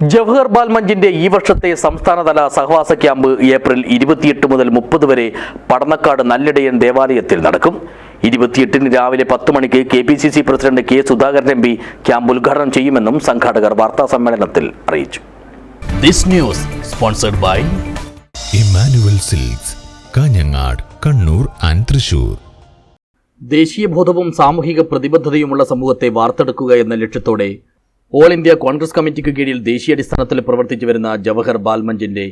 ജവഹർ ബാൽമഞ്ചിന്റെ ഈ വർഷത്തെ സംസ്ഥാനതല സഹവാസ ക്യാമ്പ് ഏപ്രിൽ ഇരുപത്തിയെട്ട് മുതൽ മുപ്പത് വരെ പടന്നക്കാട് നല്ലിടയൻ ദേവാലയത്തിൽ നടക്കും. ഇരുപത്തിയെട്ടിന് രാവിലെ പത്ത് മണിക്ക് K P C C president K Sudhakaran M P camp ഉദ്ഘാടനം ചെയ്യുമെന്നും സംഘാടകർ വാർത്താ സമ്മേളനത്തിൽ അറിയിച്ചു. This news sponsored by Emmanuel silks Kanhangad Kannur and Thrissur. ദേശീയബോധവും സാമൂഹിക പ്രതിബദ്ധതയുമുള്ള സമൂഹത്തെ വാർത്തെടുക്കുക എന്ന ലക്ഷ്യത്തോടെ ഓൾ ഇന്ത്യ കോൺഗ്രസ് കമ്മിറ്റിക്ക് കീഴിൽ ദേശീയാടിസ്ഥാനത്തിൽ പ്രവർത്തിച്ചു വരുന്ന ജവഹർ ബാൽമഞ്ചിന്റെ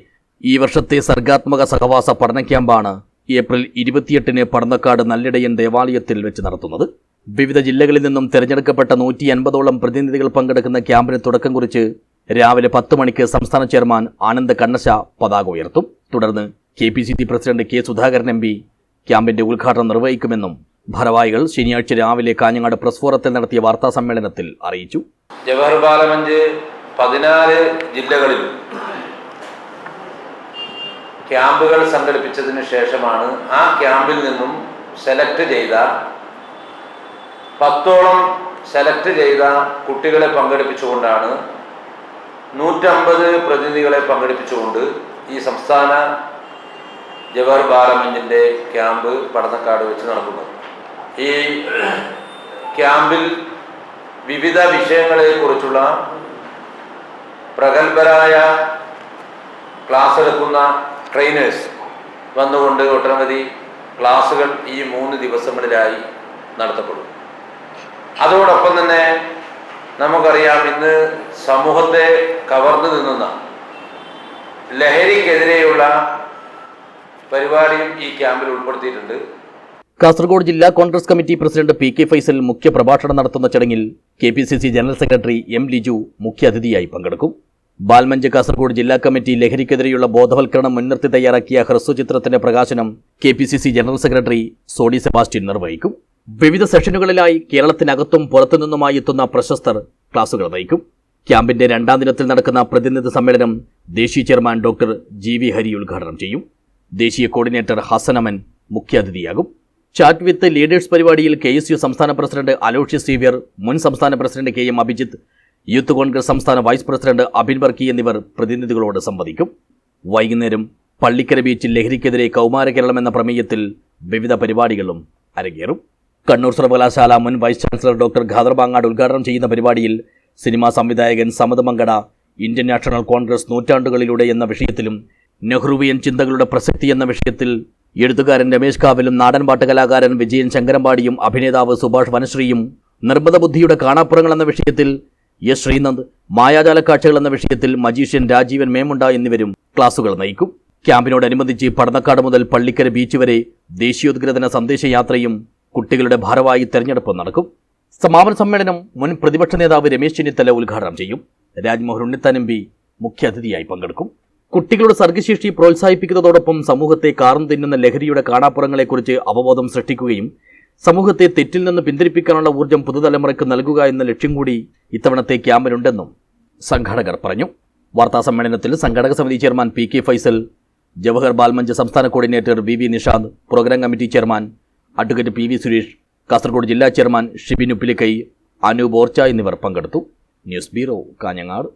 ഈ വർഷത്തെ സർഗാത്മക സഹവാസ പഠന ക്യാമ്പാണ് ഏപ്രിൽ ഇരുപത്തിയെട്ടിന് പടന്നക്കാട് നല്ലിടയൻ ദേവാലയത്തിൽ വെച്ച് നടത്തുന്നത്. വിവിധ ജില്ലകളിൽ നിന്നും തിരഞ്ഞെടുക്കപ്പെട്ട നൂറ്റി അൻപതോളം പ്രതിനിധികൾ പങ്കെടുക്കുന്ന ക്യാമ്പിന് തുടക്കം കുറിച്ച് രാവിലെ പത്ത് മണിക്ക് സംസ്ഥാന ചെയർമാൻ ആനന്ദ് കണ്ണശ പതാക ഉയർത്തും. തുടർന്ന് K P C C president K Sudhakaran M P ക്യാമ്പിന്റെ ഉദ്ഘാടനം നിർവഹിക്കുമെന്നും ഭാരവാഹികൾ ശനിയാഴ്ച രാവിലെ കാഞ്ഞങ്ങാട് പ്രസ് ഫോറത്തിൽ നടത്തിയ വാർത്താ സമ്മേളനത്തിൽ അറിയിച്ചു. ജവഹർ ബാലമഞ്ച് പതിനാല് ജില്ലകളിൽ ക്യാമ്പുകൾ സംഘടിപ്പിച്ചതിന് ശേഷമാണ് ആ ക്യാമ്പിൽ നിന്നും സെലക്ട് ചെയ്ത പത്തോളം സെലക്ട് ചെയ്ത കുട്ടികളെ പങ്കെടുപ്പിച്ചുകൊണ്ടാണ് നൂറ്റമ്പത് പ്രതിനിധികളെ പങ്കെടുപ്പിച്ചുകൊണ്ട് ഈ സംസ്ഥാന ജവഹർ ബാലമഞ്ചിന്റെ ക്യാമ്പ് പടന്നക്കാട് വെച്ച് നടക്കുന്നത്. ഈ ക്യാമ്പിൽ വിവിധ വിഷയങ്ങളെക്കുറിച്ചുള്ള പ്രഗത്ഭരായ ക്ലാസ് എടുക്കുന്ന ട്രെയിനേഴ്സ് വന്നുകൊണ്ട് ഒട്ടനവധി ക്ലാസ്സുകൾ ഈ മൂന്ന് ദിവസങ്ങളിലായി നടത്തപ്പെടും. അതോടൊപ്പം തന്നെ നമുക്കറിയാം ഇന്ന് സമൂഹത്തെ കവർന്നു നിന്നുന്ന ലഹരിക്കെതിരെയുള്ള പരിപാടിയും ഈ ക്യാമ്പിൽ ഉൾപ്പെടുത്തിയിട്ടുണ്ട്. കാസർഗോഡ് ജില്ലാ Congress committee president P K Faisal മുഖ്യ പ്രഭാഷണം നടത്തുന്ന ചടങ്ങിൽ K P C C general secretary M Liju മുഖ്യാതിഥിയായി പങ്കെടുക്കും. ബാൽമഞ്ച് കാസർഗോഡ് ജില്ലാ കമ്മിറ്റി ലഹരിക്കെതിരെയുള്ള ബോധവൽക്കരണം മുൻനിർത്തി തയ്യാറാക്കിയ ഹ്രസ്വചിത്രത്തിന്റെ പ്രകാശനം K P C C general secretary Soddy Sebastian നിർവഹിക്കും. വിവിധ സെഷനുകളിലായി കേരളത്തിനകത്തും പുറത്തുനിന്നുമായി എത്തുന്ന പ്രശസ്തർ ക്ലാസുകൾ നയിക്കും. ക്യാമ്പിന്റെ രണ്ടാം ദിനത്തിൽ നടക്കുന്ന പ്രതിനിധി സമ്മേളനം ദേശീയ chairman doctor G V Hari ഉദ്ഘാടനം ചെയ്യും. ദേശീയ കോർഡിനേറ്റർ ഹസനമൻ മുഖ്യാതിഥിയാകും. ചാറ്റ് വിത്ത് ലീഡേഴ്സ് പരിപാടിയിൽ കെ എസ് യു സംസ്ഥാന പ്രസിഡന്റ് അലോഷ്യസ് സീവിയർ മുൻ സംസ്ഥാന president K M Abhijith youth Congress സംസ്ഥാന വൈസ് പ്രസിഡന്റ് അബിൻ വർക്കി എന്നിവർ പ്രതിനിധികളോട് സംവദിക്കും. വൈകുന്നേരം പള്ളിക്കര ബീച്ചിൽ ലഹരിക്കെതിരെ കൗമാര കേരളം എന്ന പ്രമേയത്തിൽ വിവിധ പരിപാടികളും അരങ്ങേറും. കണ്ണൂർ സർവകലാശാല മുൻ vice chancellor doctor Khader Bangad ഉദ്ഘാടനം ചെയ്യുന്ന പരിപാടിയിൽ സിനിമാ സംവിധായകൻ സമത് മങ്കട ഇന്ത്യൻ നാഷണൽ കോൺഗ്രസ് നൂറ്റാണ്ടുകളിലൂടെ എന്ന വിഷയത്തിലും നെഹ്റുവിയൻ ചിന്തകളുടെ പ്രസക്തി എന്ന വിഷയത്തിൽ എഴുത്തുകാരൻ രമേശ് കാവലും നാടൻപാട്ട് കലാകാരൻ വിജയൻ ശങ്കരമ്പാടിയും അഭിനേതാവ് സുഭാഷ് വനശ്രീയും നിർബന്ധ ബുദ്ധിയുടെ കാണാപ്പുറങ്ങൾ എന്ന വിഷയത്തിൽ എസ് ശ്രീനന്ദ് മായാജാല കാഴ്ചകൾ എന്ന വിഷയത്തിൽ മജീഷ്യൻ രാജീവൻ മേമുണ്ട എന്നിവരും ക്ലാസുകൾ നയിക്കും. ക്യാമ്പിനോടനുബന്ധിച്ച് പടന്നക്കാട് മുതൽ പള്ളിക്കര ബീച്ച് വരെ ദേശീയോദ്ഗ്രഥന സന്ദേശയാത്രയും കുട്ടികളുടെ ഭാരവാഹി തെരഞ്ഞെടുപ്പ് നടക്കും. സമാപന സമ്മേളനം മുൻ പ്രതിപക്ഷ നേതാവ് രമേശ് ചെന്നിത്തല ഉദ്ഘാടനം ചെയ്യും. രാജ്മോഹൻ ഉണ്ണിത്താൻ പി മുഖ്യാതിഥിയായി പങ്കെടുക്കും. കുട്ടികളുടെ സർഗശേഷി പ്രോത്സാഹിപ്പിക്കുന്നതോടൊപ്പം സമൂഹത്തെ കാർന്നു തിന്നുന്ന ലഹരിയുടെ കാണാപ്പുറങ്ങളെക്കുറിച്ച് അവബോധം സൃഷ്ടിക്കുകയും സമൂഹത്തെ തെറ്റിൽ നിന്ന് പിന്തിരിപ്പിക്കാനുള്ള ഊർജം പുതുതലമുറയ്ക്ക് നൽകുക എന്ന ലക്ഷ്യം കൂടി ഇത്തവണത്തെ ക്യാമ്പിനുണ്ടെന്നും സംഘാടകർ പറഞ്ഞു. വാർത്താ സമ്മേളനത്തിൽ സംഘാടക സമിതി chairman P K Faisal Jawahar Bal Manch സംസ്ഥാന coordinator V V Nishanth programme committee chairman advocate P V Suresh Kasaragod ജില്ലാ ചെയർമാൻ ഷിബിൻ ഉപ്പിലിക്കൈ അനൂപ് ഓർച്ച എന്നിവർ പങ്കെടുത്തു. News bureau Kanhangad.